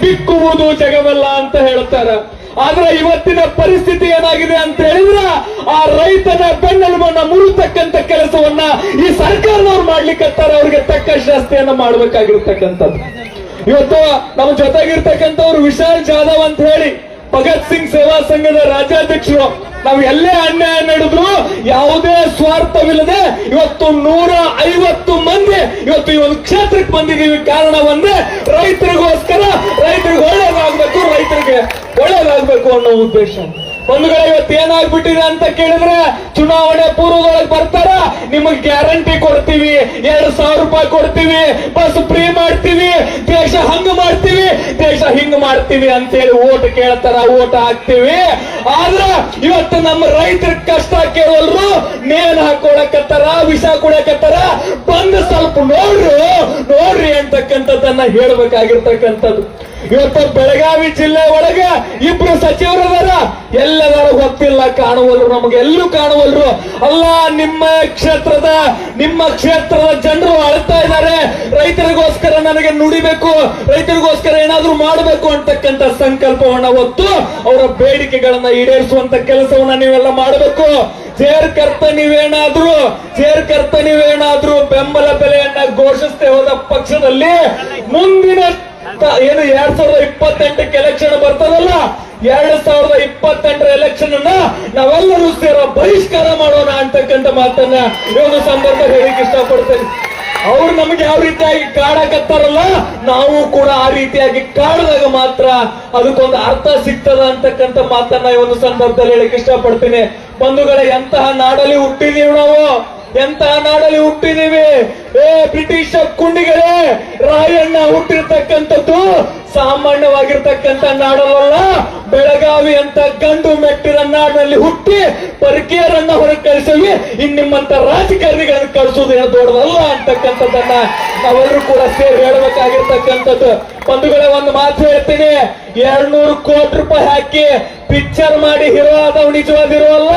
ಬಿಕ್ಕುವುದು ಜಗವಲ್ಲ ಅಂತ ಹೇಳ್ತಾರ. ಆದ್ರೆ ಇವತ್ತಿನ ಪರಿಸ್ಥಿತಿ ಏನಾಗಿದೆ ಅಂತ ಹೇಳಿದ್ರ ಆ ರೈತನ ಬೆನ್ನೆಲುಬನ್ನ ಮುರುತಕ್ಕಂತ ಕೆಲಸವನ್ನ ಈ ಸರ್ಕಾರದವ್ರು ಮಾಡ್ಲಿಕ್ಕತ್ತಾರ ಅವ್ರಿಗೆ ತಕ್ಕ ಶಾಸ್ತಿಯನ್ನ ಮಾಡ್ಬೇಕಾಗಿರ್ತಕ್ಕಂಥದ್ದು. ಇವತ್ತು ನಮ್ಮ ಜೊತೆಗಿರ್ತಕ್ಕಂಥವ್ರು ವಿಶಾಲ್ ಜಾಧವ್ ಅಂತ ಹೇಳಿ ಭಗತ್ ಸಿಂಗ್ ಸೇವಾ ಸಂಘದ ರಾಜ್ಯಾಧ್ಯಕ್ಷರು. ನಾವು ಎಲ್ಲೇ ಅನ್ಯಾಯ ನಡೆದ್ರು ಯಾವುದೇ ಸ್ವಾರ್ಥವಿಲ್ಲದೆ ಇವತ್ತು ನೂರ ಐವತ್ತು ಮಂದಿ ಇವತ್ತು ಈ ಒಂದು ಕ್ಷೇತ್ರಕ್ಕೆ ಬಂದಿದ್ದೀವಿ. ಕಾರಣ ಒಂದೇ ರೈತರಿಗೋಸ್ಕರ ರೈತರಿಗೆ ಒಳ್ಳೇದಾಗಬೇಕು ರೈತರಿಗೆ ಒಳ್ಳೇದಾಗಬೇಕು ಅನ್ನೋ ಉದ್ದೇಶ. ಬಂಧುಗಳ, ಇವತ್ತು ಏನಾಗ್ಬಿಟ್ಟಿದೆ ಅಂತ ಕೇಳಿದ್ರೆ ಚುನಾವಣೆ ಪೂರ್ವದೊಳಗೆ ಬರ್ತಾರ, ನಿಮಗೆ ಗ್ಯಾರಂಟಿ ಕೊಡ್ತೀವಿ, ಎರಡು ಸಾವಿರ ರೂಪಾಯಿ ಕೊಡ್ತೀವಿ, ಬಸ್ ಫ್ರೀ ಮಾಡ್ತೀವಿ, ದೇಶ ಹಂಗ ಮಾಡ್ತೀವಿ, ದೇಶ ಹಿಂಗ್ ಮಾಡ್ತೀವಿ ಅಂತೇಳಿ ಓಟ್ ಕೇಳ್ತಾರ, ಓಟ್ ಹಾಕ್ತಿವಿ. ಆದ್ರ ಇವತ್ತು ನಮ್ಮ ರೈತರ ಕಷ್ಟ ಕೇಳಲ್ರು ಮೇಲ್ ಹಾಕೊಳಕತ್ತಾರ, ವಿಷ ಕೊಡಕತ್ತಾರ ಬಂದು ಸ್ವಲ್ಪ ನೋಡ್ರು, ನೋಡ್ರಿ ಅಂತಕ್ಕಂಥದ್ದನ್ನ ಹೇಳ್ಬೇಕಾಗಿರ್ತಕ್ಕಂಥದ್ದು. ಇವತ್ತು ಬೆಳಗಾವಿ ಜಿಲ್ಲೆ ಒಳಗ ಇಬ್ರು ಸಚಿವರದಾರ ಎಲ್ಲದಾರ ಗೊತ್ತಿಲ್ಲ, ಕಾಣುವಲ್ರು ನಮಗೆ, ಎಲ್ಲೂ ಕಾಣುವಲ್ರು. ಅಲ್ಲ, ನಿಮ್ಮ ಕ್ಷೇತ್ರದ ನಿಮ್ಮ ಕ್ಷೇತ್ರದ ಜನರು ಅಳ್ತಾ ಇದ್ದಾರೆ. ರೈತರಿಗೋಸ್ಕರ ನನಗೆ ನುಡಿಬೇಕು, ರೈತರಿಗೋಸ್ಕರ ಏನಾದ್ರೂ ಮಾಡಬೇಕು ಅಂತಕ್ಕಂಥ ಸಂಕಲ್ಪವನ್ನ ಹೊತ್ತು ಅವರ ಬೇಡಿಕೆಗಳನ್ನ ಈಡೇರಿಸುವಂತ ಕೆಲಸವನ್ನ ನೀವೆಲ್ಲ ಮಾಡಬೇಕು. ಸೇರ್ಕರ್ತ ನೀವೇನಾದ್ರೂ ಸೇರ್ಕರ್ತ ನೀವೇನಾದ್ರೂ ಬೆಂಬಲ ಬೆಲೆಯನ್ನ ಘೋಷಿಸದೆ ಹೋದ ಪಕ್ಷದಲ್ಲಿ ಮುಂದಿನ ಏನು ಎರಡ್ ಸಾವಿರದ ಇಪ್ಪತ್ತೆಂಟಕ್ಕೆ ಎಲೆಕ್ಷನ್ ಬರ್ತದಲ್ಲ, ಎರಡ್ ಸಾವಿರದ ಇಪ್ಪತ್ತೆಂಟರ ಎಲೆಕ್ಷನ್ ಅನ್ನ ನಾವೆಲ್ಲರೂ ಸೇರೋ ಬಹಿಷ್ಕಾರ ಮಾಡೋಣ ಅಂತಕ್ಕಂಥ ಮಾತನ್ನ ಈ ಒಂದು ಸಂದರ್ಭ ಹೇಳಿಕ್ ಇಷ್ಟಪಡ್ತೇನೆ. ಅವ್ರು ನಮ್ಗೆ ಯಾವ ರೀತಿಯಾಗಿ ಕಾಡಕತ್ತಾರಲ್ಲ, ನಾವು ಕೂಡ ಆ ರೀತಿಯಾಗಿ ಕಾಡಿದಾಗ ಮಾತ್ರ ಅದಕ್ಕೊಂದು ಅರ್ಥ ಸಿಗ್ತದ ಅಂತಕ್ಕಂಥ ಮಾತನ್ನ ಈ ಒಂದು ಸಂದರ್ಭದಲ್ಲಿ ಹೇಳಕ್ ಇಷ್ಟಪಡ್ತೀನಿ. ಬಂಧುಗಳ, ಎಂತಹ ನಾಡಲ್ಲಿ ಹುಟ್ಟಿದೀವಿ ನಾವು? ಎಂತಹ ನಾಡಲ್ಲಿ ಹುಟ್ಟಿದೀವಿ ಏ, ಬ್ರಿಟಿಷ್ ಕುಂಡಿಗಳೇ, ರಾಯಣ್ಣ ಹುಟ್ಟಿರ್ತಕ್ಕಂಥದ್ದು ಸಾಮಾನ್ಯವಾಗಿರ್ತಕ್ಕಂಥ ನಾಡಲ್ಲ ಬೆಳಗಾವಿ ಅಂತ ಗಂಡು ಮೆಟ್ಟಿನ ನಾಡಿನಲ್ಲಿ ಹುಟ್ಟಿ ಪರಕೀಯರನ್ನ ಹೊರಗೆ ಕಳಿಸಲಿ ಇನ್ ನಿಮ್ಮಂತ ರಾಜಕಾರಣಿಗಳನ್ನು ಕಳಿಸೋದು ಏನು ದೊಡ್ಡದಲ್ಲ ಅಂತಕ್ಕಂಥದ್ದನ್ನ ನಾವೆಲ್ಲರೂ ಕೂಡ ಸೇರಿ ಹೇಳಬೇಕಾಗಿರ್ತಕ್ಕಂಥದ್ದು. ಬಂಧುಗಳೇ, ಒಂದು ಮಾತು ಹೇಳ್ತೀನಿ. ಎರಡ್ನೂರು ಕೋಟಿ ರೂಪಾಯಿ ಹಾಕಿ ಪಿಕ್ಚರ್ ಮಾಡಿ ಹೀರೋ ಆದವ್ ನಿಜವಾದಿರೋಲ್ಲ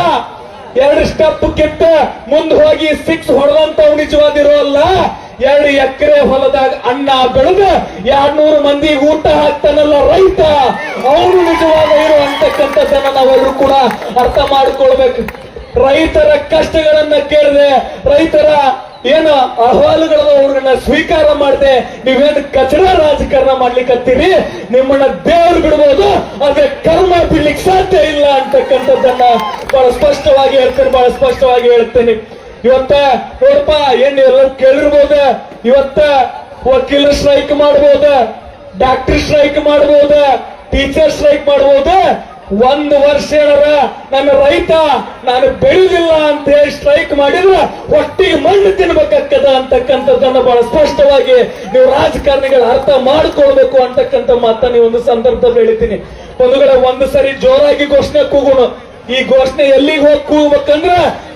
ಎರಡು ಸ್ಟೆಪ್ ಕಿತ್ತ ಮುಂದ್ ಹೋಗಿ ಸಿಕ್ಸ್ ಹೊಡೆದಂತವ್ ನಿಜವಾದಿರೋಲ್ಲ ಎರಡು ಎಕರೆ ಹೊಲದಾಗ ಅಣ್ಣ ಬೆಳೆದ ಎರಡ್ನೂರು ಮಂದಿ ಊಟ ಹಾಕ್ತಾನಲ್ಲ ರೈತ. ಅವರು ನಿಜವಾದ ಹೀರೋ ಅಂತಕ್ಕಂಥದ್ದನ್ನ ನಾವೆಲ್ಲರೂ ಕೂಡ ಅರ್ಥ ಮಾಡಿಕೊಳ್ಬೇಕು. ರೈತರ ಕಷ್ಟಗಳನ್ನ ಕೇಳಿದೆ ರೈತರ ಏನು ಅಹವಾಲುಗಳನ್ನ ಅವ್ರನ್ನ ಸ್ವೀಕಾರ ಮಾಡದೆ ನೀವೇನು ಕಚಡ ರಾಜಕಾರಣ ಮಾಡ್ಲಿಕ್ಕತ್ತೀರಿ ನಿಮ್ಮನ್ನ ದೇವ್ರು ಬಿಡ್ಬೋದು, ಆದ್ರೆ ಕರ್ಮ ಬಿಡ್ಲಿಕ್ಕೆ ಸಾಧ್ಯ ಇಲ್ಲ ಅಂತಕ್ಕಂಥದ್ದನ್ನ ಬಹಳ ಸ್ಪಷ್ಟವಾಗಿ ಹೇಳ್ತೇನೆ, ಬಹಳ ಸ್ಪಷ್ಟವಾಗಿ ಹೇಳ್ತೇನೆ. ಇವತ್ತ ನೋಡಪ್ಪ, ಏನ್ ಎಲ್ಲರೂ ಕೇಳಿರ್ಬೋದ, ಇವತ್ತ ವಕೀಲ ಸ್ಟ್ರೈಕ್ ಮಾಡ್ಬೋದ, ಡಾಕ್ಟರ್ ಸ್ಟ್ರೈಕ್ ಮಾಡ್ಬೋದ, ಟೀಚರ್ ಸ್ಟ್ರೈಕ್ ಮಾಡ್ಬೋದ ಒಂದು ವರ್ಷ ಏನಾರ ನನ್ನ ರೈತ, ನಾನು ಬೆಳೆದಿಲ್ಲ ಅಂತ ಹೇಳಿ ಸ್ಟ್ರೈಕ್ ಮಾಡಿದ್ರ ಒಟ್ಟಿಗೆ ಮಣ್ಣು ತಿನ್ಬೇಕಾಗ್ತದ ಅಂತಕ್ಕಂಥದ್ದನ್ನ ಬಹಳ ಸ್ಪಷ್ಟವಾಗಿ ನೀವು ರಾಜಕಾರಣಿಗಳ ಅರ್ಥ ಮಾಡ್ಕೊಳ್ಬೇಕು ಅಂತಕ್ಕಂಥ ಮಾತನ್ನ ಒಂದು ಸಂದರ್ಭದಲ್ಲಿ ಹೇಳ್ತೀನಿ ಒಂದುಗಳ ಒಂದು ಸರಿ ಜೋರಾಗಿ ಘೋಷಣೆ ಕೂಗೋಣ. ಈ ಘೋಷಣೆ ಎಲ್ಲಿಗೆ ಹೋಗಿ ಕೂಗ್ಬೇಕಂದ್ರ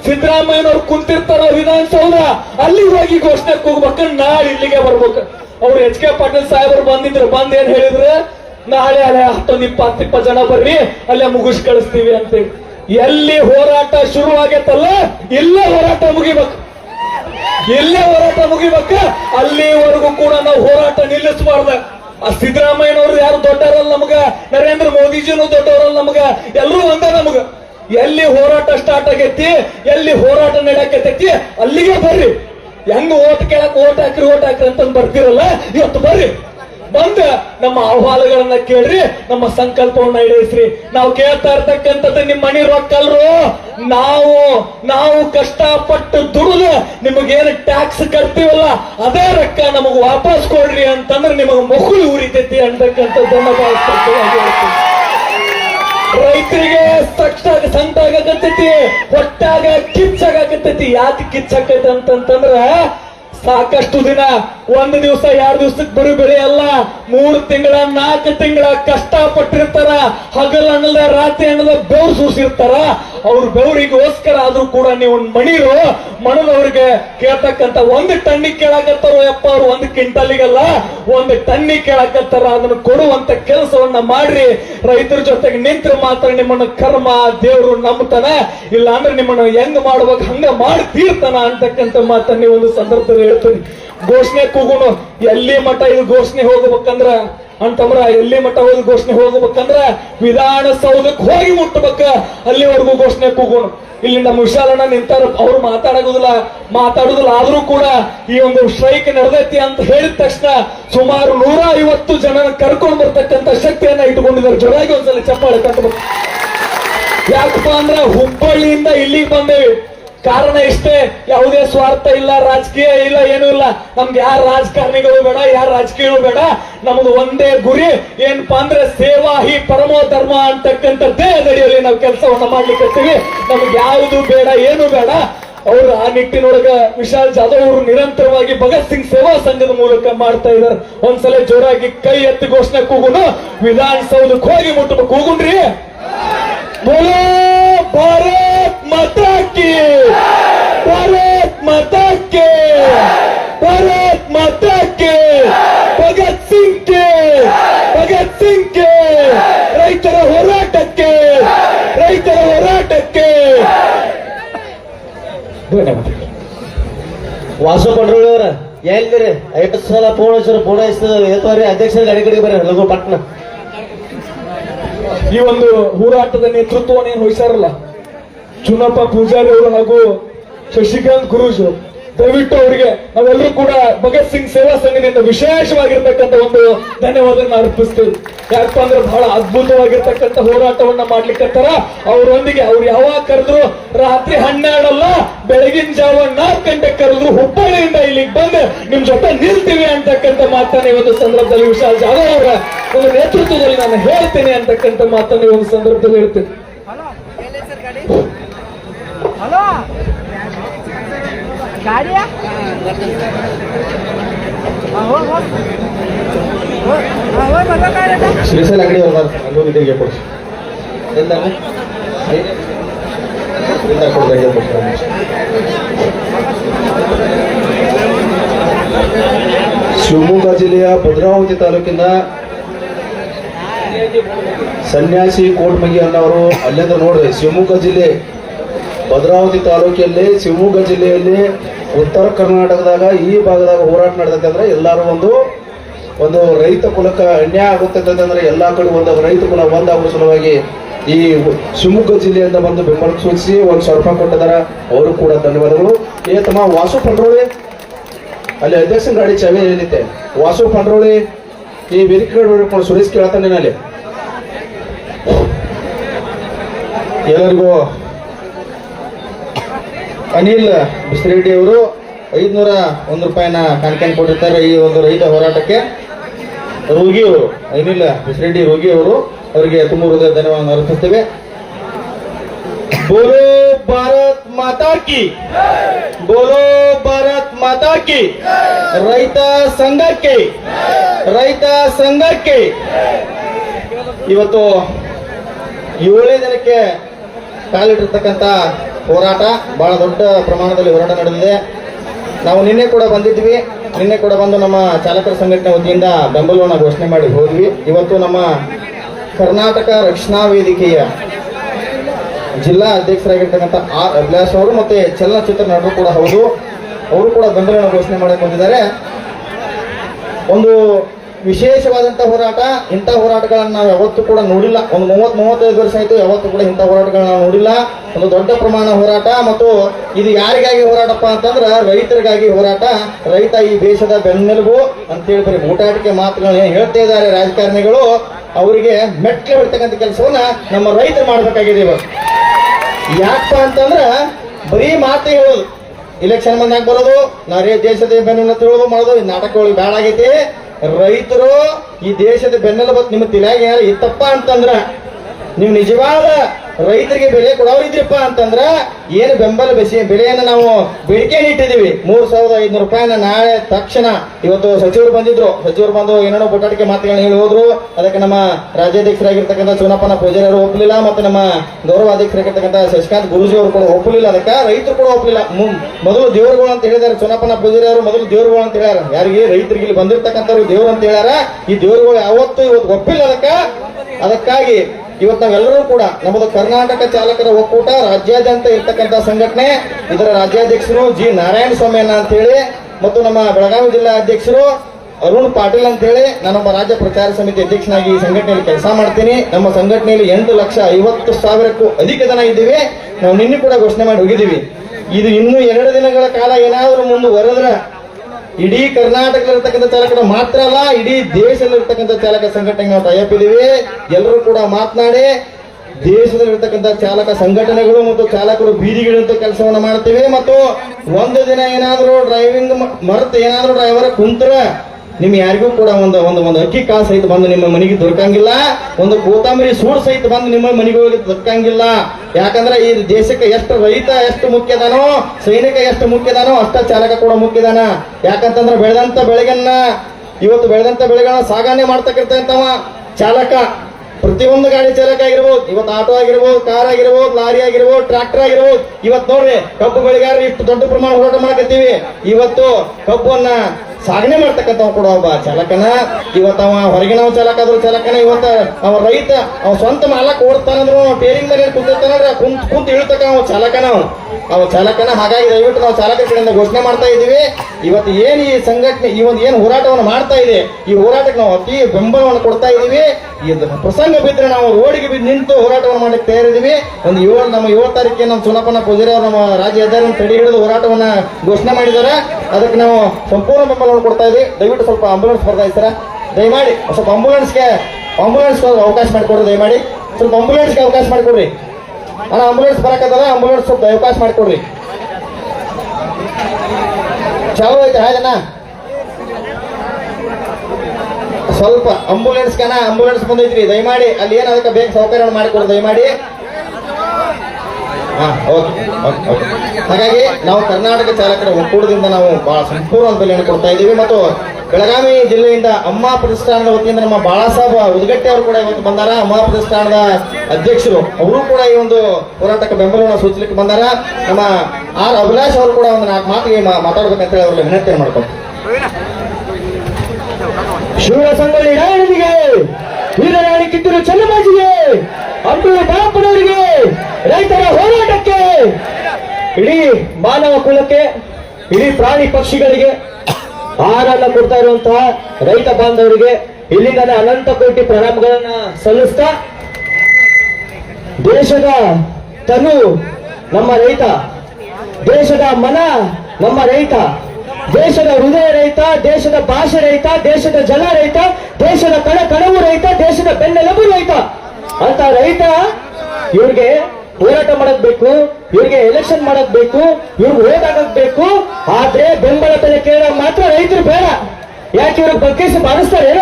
ಸಿದ್ದರಾಮಯ್ಯನವ್ರು ಕುಂತಿರ್ತಾರ ವಿಧಾನಸೌಧ, ಅಲ್ಲಿಗೆ ಹೋಗಿ ಘೋಷಣೆ ಕೂಗ್ಬೇಕಂದ್ರೆ ನಾಳೆ ಇಲ್ಲಿಗೆ ಬರ್ಬೇಕು. ಅವ್ರು ಎಚ್ ಕೆ ಪಾಟೀಲ್ ಸಾಹೇಬರು ಬಂದಿದ್ರು ಬಂದ್ ಏನ್ ಹೇಳಿದ್ರು? ನಾಳೆ ಅಲ್ಲೇ ಹತ್ತೊಂದು ಇಪ್ಪತ್ತು ಇಪ್ಪತ್ತು ಜನ ಬರ್ರಿ, ಅಲ್ಲೇ ಮುಗಿಸ್ ಕಳಿಸ್ತೀವಿ ಅಂತೇಳಿ ಎಲ್ಲಿ ಹೋರಾಟ ಶುರು ಆಗೈತಲ್ಲ ಇಲ್ಲೇ ಹೋರಾಟ ಮುಗಿಬೇಕು. ಎಲ್ಲೇ ಹೋರಾಟ ಮುಗಿಬೇಕ, ಅಲ್ಲಿವರೆಗೂ ಕೂಡ ನಾವು ಹೋರಾಟ ನಿಲ್ಲಿಸಬಾರ್ದ. ಆ ಸಿದ್ದರಾಮಯ್ಯನವ್ರು ಯಾರು ದೊಡ್ಡವರಲ್ಲ ನಮಗ, ನರೇಂದ್ರ ಮೋದಿಜಿನೂ ದೊಡ್ಡವರಲ್ಲ ನಮಗ ಎಲ್ಲರೂ ಒಂದ ನಮಗ. ಎಲ್ಲಿ ಹೋರಾಟ ಸ್ಟಾರ್ಟ್ ಆಗೈತಿ, ಎಲ್ಲಿ ಹೋರಾಟ ನಡೆಯಕೈತಿ ಅಲ್ಲಿಗೆ ಬರ್ರಿ. ಹೆಂಗ್ ಓಟ್ ಕೇಳಕ್, ಓಟ್ ಹಾಕ್ರಿ ಓಟ್ ಹಾಕ್ರಿ ಅಂತ ಬರ್ತಿರಲ್ಲ, ಇವತ್ತು ಬರ್ರಿ. ಬಂದ ನಮ್ಮ ಅಹವಾಲುಗಳನ್ನ ಕೇಳ್ರಿ, ನಮ್ಮ ಸಂಕಲ್ಪವನ್ನ ಈಡೇರಿಸ್ರಿ. ನಾವು ಕೇಳ್ತಾ ಇರ್ತಕ್ಕಂಥದ್ದು ನಿಮ್ಮ ಮನೆ ರೊಕ್ಕಲ್ರು. ನಾವು ನಾವು ಕಷ್ಟಪಟ್ಟು ದುಡಿದು ನಿಮಗೇನು ಟ್ಯಾಕ್ಸ್ ಕಟ್ತೀವಲ್ಲ, ಅದೇ ರೊಕ್ಕ ನಮಗ್ ವಾಪಸ್ ಕೊಡ್ರಿ ಅಂತಂದ್ರೆ ನಿಮಗ್ ಮಗು ಉರಿತೈತಿ ಅಂತಕ್ಕಂಥದ್ದನ್ನ ಹೇಳ್ತೀನಿ. ರೈತರಿಗೆ ಸಕ್ತ ಸಂತಾಗತ್ತೈತಿ ಒಟ್ಟಾಗ ಕಿಚ್ಚಾಗತ್ತೈತಿ ಯಾಕೆ ಕಿಚ್ಚಾಕೈತಿ ಅಂತಂತಂದ್ರ ಸಾಕಷ್ಟು ದಿನ ಒಂದು ದಿವಸ, ಎರಡು ದಿವಸಕ್ಕೆ ಬರೀ ಬೆಳೆ ಅಲ್ಲ ಮೂರು ತಿಂಗಳ, ನಾಲ್ಕು ತಿಂಗಳ ಕಷ್ಟ ಪಟ್ಟಿರ್ತಾರ ಹಗಲ್ ಅನ್ನದ ರಾತ್ರಿ ಅನ್ನದ ಬೆವ್ರು ಸೂಸಿರ್ತಾರ. ಅವ್ರ ಬೆವರಿಗೋಸ್ಕರ ಆದ್ರೂ ಕೂಡ ನೀವು ಮಣಿರು. ಮಣದವ್ರಿಗೆ ಕೇಳ್ತಕ್ಕಂತ ಒಂದು ಟನ್ನಿ ಕೇಳಕತ್ತಾರೋ ಯಪ್ಪ ಅವ್ರು, ಒಂದು ಕ್ವಿಂಟಲಿಗಲ್ಲ. ಒಂದು ಟನ್ನಿ ಕೇಳಾಕತ್ತಾರ, ಅದನ್ನ ಕೊಡುವಂತ ಕೆಲಸವನ್ನ ಮಾಡ್ರಿ. ರೈತರ ಜೊತೆಗೆ ನಿಂತ್ರೆ ಮಾತ್ರ ನಿಮ್ಮನ್ನ ಕರ್ಮ, ದೇವ್ರು ನಂಬ್ತಾನ. ಇಲ್ಲ ಅಂದ್ರೆ ನಿಮ್ಮನ್ನ ಹೆಂಗ್ ಮಾಡ್ಬೇಕು ಹಂಗ ಮಾಡಿ ತೀರ್ತಾನ ಅಂತಕ್ಕಂತ ಮಾತನ್ನ ಒಂದು ಸಂದರ್ಭದಲ್ಲಿ ಹೇಳ್ತೀನಿ. ಘೋಷಣೆ ಕೂಗುನು ಎಲ್ಲಿ ಮಠ ಇದು ಘೋಷಣೆ ಹೋಗ್ಬೇಕಂದ್ರ? ಅಂತಂದ್ರ ಎಲ್ಲಿ ಮಠ ಹೋಗಿ ಘೋಷಣೆ ಹೋಗ್ಬೇಕಂದ್ರ? ವಿಧಾನಸೌಧಕ್ಕೆ ಹೋಗಿ ಮುಟ್ಟಬೇಕ ಅಲ್ಲಿವರೆಗೂ ಘೋಷಣೆ ಕೂಗೋಣ. ಇಲ್ಲಿ ನಮ್ಮ ವಿಶಾಲಣ್ಣ ನಿಂತಾರ ಅವ್ರು ಮಾತಾಡೋದಿಲ್ಲ ಮಾತಾಡೋದಿಲ್ಲ ಆದ್ರೂ ಕೂಡ ಈ ಒಂದು ಸ್ಟ್ರೈಕ್ ನಡೆದೈತಿ ಅಂತ ಹೇಳಿದ ತಕ್ಷಣ ಸುಮಾರು ನೂರ ಐವತ್ತು ಜನ ಕರ್ಕೊಂಡು ಬರ್ತಕ್ಕಂಥ ಶಕ್ತಿಯನ್ನ ಇಟ್ಕೊಂಡಿದ್ದಾರೆ ಜೊರಾಗಿ ಒಂದ್ಸಲ ಚಪ್ಪಾಳೆ ಕಟ್ಟಬೇಕು ಯಾಕಪ್ಪ ಅಂದ್ರೆ ಹುಬ್ಬಳ್ಳಿಯಿಂದ ಇಲ್ಲಿಗೆ ಬಂದೇವಿ. ಕಾರಣ ಇಷ್ಟೇ, ಯಾವುದೇ ಸ್ವಾರ್ಥ ಇಲ್ಲ, ರಾಜಕೀಯ ಇಲ್ಲ, ಏನೂ ಇಲ್ಲ. ನಮ್ಗೆ ಯಾರ ರಾಜಕಾರಣಿಗಳು ಬೇಡ, ಯಾರ ರಾಜಕೀಯಗಳು ಬೇಡ. ನಮ್ದು ಒಂದೇ ಗುರಿ, ಏನಪ್ಪಾ ಅಂದ್ರೆ ಸೇವಾ ಹಿ ಪರಮೋ ಧರ್ಮ ಅಂತಕ್ಕಂಥ ದೇಹದಡಿಯಲ್ಲಿ ನಾವು ಕೆಲಸವನ್ನು ಮಾಡ್ಲಿಕ್ಕೆ ನಮ್ಗೆ ಯಾವುದು ಬೇಡ, ಏನು ಬೇಡ. ಅವರು ಆ ನಿಟ್ಟಿನೊಳಗ ವಿಶಾಲ್ ಜಾಧವ್ ಅವರು ನಿರಂತರವಾಗಿ ಭಗತ್ ಸಿಂಗ್ ಸೇವಾ ಸಂಘದ ಮೂಲಕ ಮಾಡ್ತಾ ಇದಾರೆ. ಒಂದ್ಸಲ ಜೋರಾಗಿ ಕೈ ಎತ್ತಿ ಘೋಷಣೆ ಕೂಗುನು, ವಿಧಾನಸೌಧಕ್ಕೆ ಹೋಗಿ ಮುಟ್ಟಬೇಕು ಕೂಗುಣ್ರಿ बोलो ಭಾರತ್ ಮಾತಾಕಿ ಭಾರತ್ ಮಾತಾಕಿ ಭಾರತ್ ಮಾತಾಕಿ ಭಗತ್ ಸಿಂಗ್ ಕೆ ಭಗತ್ ಸಿಂಗ್ ರೈತರ ಹೋರಾಟಕ್ಕೆ ರೈತರ ಹೋರಾಟಕ್ಕೆ ವಾಸು ಪಡ್ರೋಳಿ ಅವರ ಎಲ್ಲಿರಿ ಐಟು ಸಲ ಪೂರ್ಣೇಶ್ವರ ಪೂರ್ಣೇಶ್ವರ ಹೇಳ್ತಾವ್ರಿ ಅಧ್ಯಕ್ಷರಿಗೆ ಅಡಿಗಡೆಗೆ ಬರ್ರಿ ಲಘು ಪಟ್ನ ಈ ಒಂದು ಹೋರಾಟದ ನೇತೃತ್ವವನ್ನು ಏನು ವಹಿಸಾರಲ್ಲ ಚುನಪ್ಪ ಪೂಜಾರಿ ಅವರು ಹಾಗೂ ಶಶಿಕಾಂತ್ ಗುರೂಜ್. ದಯವಿಟ್ಟು ಅವರಿಗೆ ನಾವೆಲ್ಲರೂ ಕೂಡ ಭಗತ್ ಸಿಂಗ್ ಸೇವಾ ಸಂಘದಿಂದ ವಿಶೇಷವಾಗಿರ್ತಕ್ಕಂಥ ಒಂದು ಧನ್ಯವಾದವನ್ನು ಅರ್ಪಿಸ್ತೀವಿ. ಯಾಕಪ್ಪ ಅಂದ್ರೆ ಬಹಳ ಅದ್ಭುತವಾಗಿರ್ತಕ್ಕಂಥ ಹೋರಾಟವನ್ನ ಮಾಡ್ಲಿಕ್ಕತ್ತಾರ ಅವರೊಂದಿಗೆ ಅವ್ರು ಯಾವಾಗ ಕರೆದ್ರು ರಾತ್ರಿ ಹನ್ನೆರಡಲ್ಲ, ಬೆಳಗಿನ ಜಾವ ನಾಲ್ಕು ಗಂಟೆ ಕರೆದ್ರು ಹುಬ್ಬಳ್ಳಿಯಿಂದ ಇಲ್ಲಿಗೆ ಬಂದು ನಿಮ್ ಜೊತೆ ನಿಲ್ತೀವಿ ಅಂತಕ್ಕಂಥ ಮಾತನ್ನ ಈ ಒಂದು ಸಂದರ್ಭದಲ್ಲಿ ವಿಶಾಲ್ ಜಾಧವ್ ಅವರ ಒಂದು ನೇತೃತ್ವದಲ್ಲಿ ನಾನು ಹೇಳ್ತೇನೆ ಅಂತಕ್ಕಂಥ ಮಾತನ್ನ ಈ ಒಂದು ಸಂದರ್ಭದಲ್ಲಿ ಹೇಳ್ತೇನೆ. ಹಲೋ ಗಾಡಿಯ ಹೋಗ್ ಹೋಗ್ ಹೋಗ್ ಬರ್ಬೇಕಾಗತ್ತ ಶ್ರೀಶೈಲ ಅಂಗಡಿ ಅವ್ರ ಅಲ್ಲೋಗಿ ತಿರುಗಿ ಕೊಡ್ಸಿ ಎಲ್ಲ ಇಲ್ಲ ಕೊಡ್ಬೇಕು ಶಿವಮೊಗ್ಗ ಜಿಲ್ಲೆಯ ಭದ್ರಾವತಿ ತಾಲೂಕಿನ ಸನ್ಯಾಸಿ ಕೋಟ್ಮಗಿ ಅನ್ನೋರು ಅಲ್ಲಿಂದ ನೋಡ್ರಿ ಶಿವಮೊಗ್ಗ ಜಿಲ್ಲೆ ಭದ್ರಾವತಿ ತಾಲೂಕಿನಲ್ಲಿ ಶಿವಮೊಗ್ಗ ಜಿಲ್ಲೆಯಲ್ಲಿ ಉತ್ತರ ಕರ್ನಾಟಕದಾಗ ಈ ಭಾಗದಾಗ ಹೋರಾಟ ನಡೆದೈತೆ ಅಂದ್ರೆ ಎಲ್ಲರೂ ಒಂದು ಒಂದು ರೈತ ಕುಲಕ್ಕೆ ಅನ್ಯಾಯ ಆಗುತ್ತೆ ಅಂತಂದ್ರೆ ಎಲ್ಲಾ ಕಡೆ ಒಂದು ರೈತ ಕುಲ ಒಂದಾಗುವ ಸಲುವಾಗಿ ಈ ಶಿವಮೊಗ್ಗ ಜಿಲ್ಲೆಯಿಂದ ಬಂದು ಬೆಂಬಲ ಸೂಚಿಸಿ ಒಂದು ಸಾವಿರ ರೂಪಾಯಿ ಕೊಟ್ಟಿದ್ದಾರೆ. ಅವರು ಕೂಡ ಧನ್ಯವಾದಗಳು. ಏ ತಮ್ಮ, ವಾಸು ಪಂಡ್ರೋಳಿ, ಅಲ್ಲಿ ಅಧ್ಯಕ್ಷನ ಗಾಡಿ ಚಾವಿ ಏನಿದೆ? ವಾಸು ಪಂಡ್ರೋಳಿ, ಈ ವೇದಿಕೆ ಸುರೇಶ್ ಕೇಳ್ತಾನೆ ಅಲ್ಲಿ. ಎಲ್ಲರಿಗೂ ಅನಿಲ್ ಬಿಸ್ರೆಡ್ಡಿ ಅವರು ಐದ್ನೂರ ಒಂದು ರೂಪಾಯಿನ ಕಾಣಿಕೆಯನ್ನು ಕೊಟ್ಟಿರ್ತಾರೆ ಈ ಒಂದು ರೈತ ಹೋರಾಟಕ್ಕೆ. ರೋಗಿ ಅವರು, ಅನಿಲ್ ಬಿಸ್ರೆಡ್ಡಿ ರೋಗಿ ಅವರು ಅವರಿಗೆ ತುಂಬ ಹೃದಯ ಧನ್ಯವಾದ ಅರ್ಪಿಸ್ತೇವೆ. ಬೋಲೋ ಭಾರತ್ ಮಾತಾ ಕಿ! ಬೋಲೋ ಭಾರತ್ ಮಾತಾ ಕಿ! ರೈತ ಸಂಘಕ್ಕೆ ರೈತ ಸಂಘಕ್ಕೆ ಇವತ್ತು ಏಳೇ ದಿನಕ್ಕೆ ಕಾಲಿಟ್ಟಿರ್ತಕ್ಕಂಥ ಹೋರಾಟ ಬಹಳ ದೊಡ್ಡ ಪ್ರಮಾಣದಲ್ಲಿ ಹೋರಾಟ ನಡೆದಿದೆ. ನಾವು ನಿನ್ನೆ ಕೂಡ ಬಂದಿದ್ವಿ. ನಿನ್ನೆ ಕೂಡ ಬಂದು ನಮ್ಮ ಚಾಲಕರ ಸಂಘಟನೆ ವತಿಯಿಂದ ಬೆಂಬಲವನ್ನು ಘೋಷಣೆ ಮಾಡಿ ಹೋದ್ವಿ. ಇವತ್ತು ನಮ್ಮ ಕರ್ನಾಟಕ ರಕ್ಷಣಾ ವೇದಿಕೆಯ ಜಿಲ್ಲಾ ಅಧ್ಯಕ್ಷರಾಗಿರ್ತಕ್ಕಂಥ ಆರ್ ಅಭಿಲಾಷ್ ಅವರು ಮತ್ತೆ ಚಲನಚಿತ್ರ ನಟರು ಕೂಡ ಹೌದು. ಅವರು ಕೂಡ ಬೆಂಬಲವನ್ನು ಘೋಷಣೆ ಮಾಡಿಕೊಂಡಿದ್ದಾರೆ. ಒಂದು ವಿಶೇಷವಾದಂಥ ಹೋರಾಟ ಇಂಥ ಹೋರಾಟಗಳನ್ನು ನಾವು ಯಾವತ್ತೂ ಕೂಡ ನೋಡಿಲ್ಲ. ಒಂದು ಮೂವತ್ತು, ಮೂವತ್ತೈದು ವರ್ಷ ಆಯಿತು ಯಾವತ್ತೂ ಕೂಡ ಇಂಥ ಹೋರಾಟಗಳನ್ನ ನೋಡಿಲ್ಲ. ಒಂದು ದೊಡ್ಡ ಪ್ರಮಾಣ ಹೋರಾಟ ಮತ್ತು ಇದು ಯಾರಿಗಾಗಿ ಹೋರಾಟಪ್ಪ ಅಂತಂದ್ರೆ ರೈತರಿಗಾಗಿ ಹೋರಾಟ. ರೈತ ಈ ದೇಶದ ಬೆನ್ನೆಲುಬು ಅಂತೇಳಿ ಬರೀ ಊಟಾಟಿಕೆ ಮಾತುಗಳನ್ನ ಹೇಳ್ತಾ ಇದ್ದಾರೆ ರಾಜಕಾರಣಿಗಳು, ಅವರಿಗೆ ಮೆಟ್ಲು ಬಿಡ್ತಕ್ಕಂಥ ಕೆಲಸವನ್ನ ನಮ್ಮ ರೈತರು ಮಾಡಬೇಕಾಗಿದೆ ಇವತ್ತು ಯಾಕಪ್ಪ ಅಂತಂದ್ರೆ ಬರೀ ಮಾತು ಹೇಳೋದು. ಇಲೆಕ್ಷನ್ ಬಂದಾಗ ಬರೋದು, ನಾವೇ ದೇಶದ ಬೆನ್ನೆಲ್ಲ ತಿಳೋದು ಮಾಡೋದು ನಾಟಕಗಳು ನಾಟಕಗಳಿಗೆ ಬ್ಯಾಡ ಆಗೈತಿ. ರೈತರು ಈ ದೇಶದ ಬೆನ್ನೆಲುಬು ನಿಮ್ಮ ತಿಳಿಯಾಗ ಇತ್ತಪ್ಪ ಅಂತಂದ್ರ ನೀವು ನಿಜವಾದ ರೈತರಿಗೆ ಬೆಲೆ ಕೊಡೋರಿದ್ರಪ್ಪ ಅಂತಂದ್ರ ಏನು ಬೆಂಬಲ ಬೆಸಿ ಬೆಲೆಯನ್ನು ನಾವು ಬೇಡಿಕೆ ಇಟ್ಟಿದ್ದೀವಿ. ಮೂರ್ ಸಾವಿರದ ಐದ್ನೂರು ರೂಪಾಯಿನ ನಾಳೆ ತಕ್ಷಣ ಇವತ್ತು ಸಚಿವರು ಬಂದಿದ್ರು. ಸಚಿವರು ಬಂದು ಏನೇನೋ ಪುಟಾಟಿಕೆ ಮಾತುಗಳನ್ನ ಹೇಳಿ ಹೋದ್ರು. ಅದಕ್ಕೆ ನಮ್ಮ ರಾಜ್ಯಾಧ್ಯಕ್ಷರಾಗಿರ್ತಕ್ಕಂಥ ಸೋನಪ್ಪನ ಪೂಜಾರಿ ಅವರು ಒಪ್ಪಲಿಲ್ಲ ಮತ್ತೆ ನಮ್ಮ ಗೌರವಾಧ್ಯಕ್ಷರಾಗಿರ್ತಕ್ಕಂಥ ಶಶಿಕಾಂತ್ ಗುರುಜಿ ಅವರು ಕೂಡ ಒಪ್ಪಲಿಲ್ಲ. ಅದಕ್ಕೆ ರೈತರು ಕೂಡ ಒಪ್ಪಲಿಲ್ಲ. ಮೊದಲು ದೇವರುಗಳು ಅಂತ ಹೇಳಿದಾರೆ ಸೋನಪ್ಪನ ಪೂಜಾರಿ ಅವರು ಮೊದಲು ದೇವರುಗಳು ಅಂತ ಹೇಳ್ಯಾರ. ಯಾರಿಗೆ? ರೈತರಿಗೆ ಇಲ್ಲಿ ಬಂದಿರ್ತಕ್ಕಂಥವ್ರು ದೇವರು ಅಂತ ಹೇಳ್ಯಾರ. ಈ ದೇವರುಗಳು ಯಾವತ್ತೂ ಇವತ್ತು ಒಪ್ಪಿಲ್ಲ. ಅದಕ್ಕೆ ಅದಕ್ಕಾಗಿ ಇವತ್ತು ನಾವೆಲ್ಲರೂ ಕೂಡ ನಮ್ಮದು ಕರ್ನಾಟಕ ಚಾಲಕರ ಒಕ್ಕೂಟ, ರಾಜ್ಯಾದ್ಯಂತ ಇರ್ತಕ್ಕಂಥ ಸಂಘಟನೆ, ಇದರ ರಾಜ್ಯಾಧ್ಯಕ್ಷರು ಜಿ. ನಾರಾಯಣ ಸ್ವಾಮಿ ಅಣ್ಣ ಅಂತ ಹೇಳಿ ಮತ್ತು ನಮ್ಮ ಬೆಳಗಾವಿ ಜಿಲ್ಲಾ ಅಧ್ಯಕ್ಷರು ಅರುಣ್ ಪಾಟೀಲ್ ಅಂತ ಹೇಳಿ ನಮ್ಮ ರಾಜ್ಯ ಪ್ರಚಾರ ಸಮಿತಿ ಅಧ್ಯಕ್ಷನಾಗಿ ಈ ಸಂಘಟನೆಯಲ್ಲಿ ಕೆಲಸ ಮಾಡ್ತೀನಿ. ನಮ್ಮ ಸಂಘಟನೆಯಲ್ಲಿ ಎಂಟು ಲಕ್ಷ ಐವತ್ತು ಸಾವಿರಕ್ಕೂ ಅಧಿಕ ಜನ ಇದ್ದೀವಿ. ನಾವು ನಿನ್ನೆ ಕೂಡ ಘೋಷಣೆ ಮಾಡಿ ಹೋಗಿದ್ದೀವಿ. ಇದು ಇನ್ನೂ ಎರಡು ದಿನಗಳ ಕಾಲ ಏನಾದರೂ ಮುಂದುವರೆದ್ರ ಇಡೀ ಕರ್ನಾಟಕದಲ್ಲಿರ್ತಕ್ಕಂಥ ಚಾಲಕರು ಮಾತ್ರ ಅಲ್ಲ, ಇಡೀ ದೇಶದಲ್ಲಿರ್ತಕ್ಕಂಥ ಚಾಲಕ ಸಂಘಟನೆ ನಾವು ಎಲ್ಲರೂ ಕೂಡ ಮಾತನಾಡಿ, ದೇಶದಲ್ಲಿರ್ತಕ್ಕಂಥ ಚಾಲಕ ಸಂಘಟನೆಗಳು ಮತ್ತು ಚಾಲಕರು ಬೀದಿಗಿಡುವಂತ ಕೆಲಸವನ್ನು ಮಾಡ್ತೀವಿ. ಮತ್ತು ಒಂದು ದಿನ ಏನಾದರೂ ಡ್ರೈವಿಂಗ್ ಮರೆತು ಏನಾದರೂ ಡ್ರೈವರ್ ಕುಂತ್ರ ನಿಮ್ ಯಾರಿಗೂ ಕೂಡ ಒಂದು ಒಂದು ಒಂದು ಅಕ್ಕಿ ಕಾಳು ಸಹಿತ ಬಂದು ನಿಮ್ಮ ಮನೆಗೆ ದೊರಕಂಗಿಲ್ಲ. ಒಂದು ಕೋತಂಬರಿ ಸೂಡ್ ಸಹಿತ ಬಂದು ನಿಮ್ಮ ಮನೆಗೆ ಹೋಗಿ ದೊರಕಂಗಿಲ್ಲ. ಯಾಕಂದ್ರೆ ಈ ದೇಶಕ್ಕೆ ಎಷ್ಟು ರೈತ ಎಷ್ಟು ಮುಖ್ಯದಾನೋ, ಸೈನಿಕ ಎಷ್ಟು ಮುಖ್ಯದಾನೋ ಅಷ್ಟ ಚಾಲಕ ಕೂಡ ಮುಖ್ಯದಾನ. ಯಾಕಂತಂದ್ರೆ ಬೆಳೆದಂತ ಬೆಳೆಗನ್ನ, ಇವತ್ತು ಬೆಳೆದಂತ ಬೆಳೆಗಳನ್ನ ಸಾಗಣೆ ಮಾಡ್ತಕ್ಕಂಥವ ಚಾಲಕ. ಪ್ರತಿಯೊಂದು ಗಾಡಿ ಚಾಲಕ ಆಗಿರ್ಬೋದು, ಇವತ್ತು ಆಟೋ ಆಗಿರ್ಬೋದು, ಕಾರ್ ಆಗಿರ್ಬೋದು, ಲಾರಿ ಆಗಿರ್ಬೋದು ಟ್ರಾಕ್ಟರ್ ಆಗಿರ್ಬೋದು. ಇವತ್ತು ನೋಡ್ರಿ, ಕಬ್ಬು ಬೆಳೆಗಾರರು ಇಷ್ಟು ದೊಡ್ಡ ಪ್ರಮಾಣ ಹೋರಾಟ ಮಾಡಕತ್ತೀವಿ. ಇವತ್ತು ಕಬ್ಬನ್ನ ಸಾಗಣೆ ಮಾಡ್ತಕ್ಕಂಥವ್ ಕೂಡ ಒಬ್ಬ ಚಾಲಕನ, ಇವತ್ತು ಅವ ಹೊರಗಿನವ ಚಾಲಕ ಆದ್ರೂ ಚಾಲಕನ, ಇವತ್ತ ಅವ ರೈತ, ಅವ ಸ್ವಂತ ಮಾಲಕ್ ಓಡ್ತಾನಂದ್ರು ಟೇರಿಂಗ್ ಮೇಲೆ ಕುಂತಿರ್ತಾನಂದ್ರೆ ಕುಂತ್ ಕುಂತ ಇಳ್ತಕ್ಕ ಅವ ಚಾಲಕನ ಅವ ಚಾಲಕನ ಹಾಗಾಗಿ ದಯವಿಟ್ಟು ನಾವು ಚಾಲಕ ಕಡೆಯಿಂದ ಘೋಷಣೆ ಮಾಡ್ತಾ ಇದ್ದೀವಿ. ಇವತ್ತು ಏನ್ ಈ ಸಂಘಟನೆ, ಈ ಒಂದು ಏನು ಹೋರಾಟವನ್ನು ಮಾಡ್ತಾ ಇದೆ, ಈ ಹೋರಾಟಕ್ಕೆ ನಾವು ಅತಿ ಬೆಂಬಲವನ್ನು ಕೊಡ್ತಾ ಇದ್ದೀವಿ. ಇದು ಪ್ರಸಂಗ ಬಿದ್ದರೆ ನಾವು ರೋಡಿಗೆ ಬಿದ್ದು ನಿಂತು ಹೋರಾಟವನ್ನು ಮಾಡಕ್ಕೆ ತಯಾರಿದ್ದೀವಿ. ಒಂದು ಏಳು, ನಮ್ಮ ಏಳು ತಾರೀಕಿಗೆ ನಮ್ಮ ಸುನಪನ ಪೂಜಾರಿ ಅವರು ನಮ್ಮ ರಾಜ್ಯ ಹೆದ್ದಾರಿಯನ್ನು ತಡೆ ಹಿಡಿದು ಹೋರಾಟವನ್ನು ಘೋಷಣೆ ಮಾಡಿದ್ದಾರೆ. ಅದಕ್ಕೆ ನಾವು ಸಂಪೂರ್ಣ ಬೆಂಬಲವನ್ನು ಕೊಡ್ತಾ ಇದ್ದೀವಿ. ದಯವಿಟ್ಟು ಸ್ವಲ್ಪ ಆಂಬುಲೆನ್ಸ್ ಬರ್ತಾ ಇದ್ದೀರಾ? ದಯಮಾಡಿ, ಸ್ವಲ್ಪ ಆಂಬುಲೆನ್ಸ್ಗೆ ಆಂಬುಲೆನ್ಸ್ ಅವಕಾಶ ಮಾಡಿಕೊಡ್ರಿ, ದಯಮಾಡಿ. ಸ್ವಲ್ಪ ಆಂಬುಲೆನ್ಸ್ಗೆ ಅವಕಾಶ ಮಾಡಿಕೊಡ್ರಿ. ಅಣ್ಣ ಆಂಬುಲೆನ್ಸ್ ಬರಕತ್ತಲ್ಲ ಆಂಬುಲೆನ್ಸ್ ಸ್ವಲ್ಪ ಅವಕಾಶ ಮಾಡಿಕೊಡ್ರಿ. ಚಾಲು ಐತೆ ಹಾಗಣ್ಣ ಸ್ವಲ್ಪ ಆಂಬುಲೆನ್ಸ್ ಕನ ಆಂಬುಲೆನ್ಸ್ ಬಂದೈತ್ರಿ ದಯಮಾಡಿ, ಅಲ್ಲಿ ಏನು ಅದಕ್ಕೆ ಬೇಗ ಸೌಕರ್ಯ ಮಾಡಿಕೊಡ್ರಿ ದಯಮಾಡಿ. ಹಾಗಾಗಿ ನಾವು ಕರ್ನಾಟಕ ಚಾಲಕರ ಒಕ್ಕೂಟದಿಂದ ನಾವು ಬಹಳ ಸಂಪೂರ್ಣ ಬೆಲೆಯನ್ನು ಕೊಡ್ತಾ ಇದ್ದೀವಿ ಮತ್ತು ಬೆಳಗಾವಿ ಜಿಲ್ಲೆಯಿಂದ ಅಮ್ಮ ಪ್ರತಿಷ್ಠಾನದ ವತಿಯಿಂದ ನಮ್ಮ ಬಾಳಾಸಾಹೇಬ್ ಉದ್ಗಟ್ಟೆ ಅವರು ಕೂಡ ಇವತ್ತು ಬಂದಾರ. ಅಮ್ಮ ಪ್ರತಿಷ್ಠಾನದ ಅಧ್ಯಕ್ಷರು ಅವರು ಕೂಡ ಈ ಒಂದು ಹೋರಾಟಕ್ಕೆ ಬೆಂಬಲವನ್ನು ಸೂಚಿಸಲಿಕ್ಕೆ ಬಂದಾರ. ನಮ್ಮ ಆರ್ ಅಭಿಲಾಷ್ ಅವರು ಕೂಡ ಒಂದು ನಾಲ್ಕು ಮಾತಿಗೆ ಮಾತಾಡ್ಬೇಕಂತ ಹೇಳಿ ಅವರಲ್ಲಿ ವಿನಂತಿಯನ್ನು ಮಾಡ್ಕೊಂಡು ಶಿವರ ಸಂಗೊಳ್ಳಿ ರಾಯನಿಗೆ ವೀರರಾಣಿ ಕಿತ್ತೂರು ಚೆನ್ನಮ್ಮಾಜಿಗೆ ಅಂಬೂರು ಬಾಳಪ್ಪನವರಿಗೆ ರೈತರ ಹೋರಾಟಕ್ಕೆ, ಇಡೀ ಮಾನವ ಕುಲಕ್ಕೆ, ಇಡೀ ಪ್ರಾಣಿ ಪಕ್ಷಿಗಳಿಗೆ ಆಹಾರನ ಕೊಡ್ತಾ ಇರುವಂತಹ ರೈತ ಬಾಂಧವರಿಗೆ ಇಲ್ಲಿಂದ ಅನಂತ ಕೋಟಿ ಪ್ರಣಾಮಗಳನ್ನ ಸಲ್ಲಿಸ್ತಾ, ದೇಶದ ತನು ನಮ್ಮ ರೈತ, ದೇಶದ ಮನ ನಮ್ಮ ರೈತ, ದೇಶದ ಹೃದಯ ರೈತ, ದೇಶದ ಭಾಷೆ ರೈತ, ದೇಶದ ಜಲ ರೈತ, ದೇಶದ ಕಣ ಕಣವು ರೈತ, ದೇಶದ ಬೆನ್ನೆಲುಬು ರೈತ. ರೈತ ಇವ್ರಿಗೆ ಹೋರಾಟ ಮಾಡಕ್ ಬೇಕು, ಇವ್ರಿಗೆ ಎಲೆಕ್ಷನ್ ಮಾಡಕ್ ಬೇಕು, ಇವ್ರಿಗೆ ಓಟ್ ಬೇಕು. ಆದ್ರೆ ಬೆಂಬಲ ಬೆಲೆ ಕೇಳ ಮಾತ್ರ ರೈತರು ಬೇಡ. ಯಾಕೆ ಇವ್ರಿಗೆ ಬಗ್ಗಿಸಿ ಬಾರಿಸ್ತಾರೆ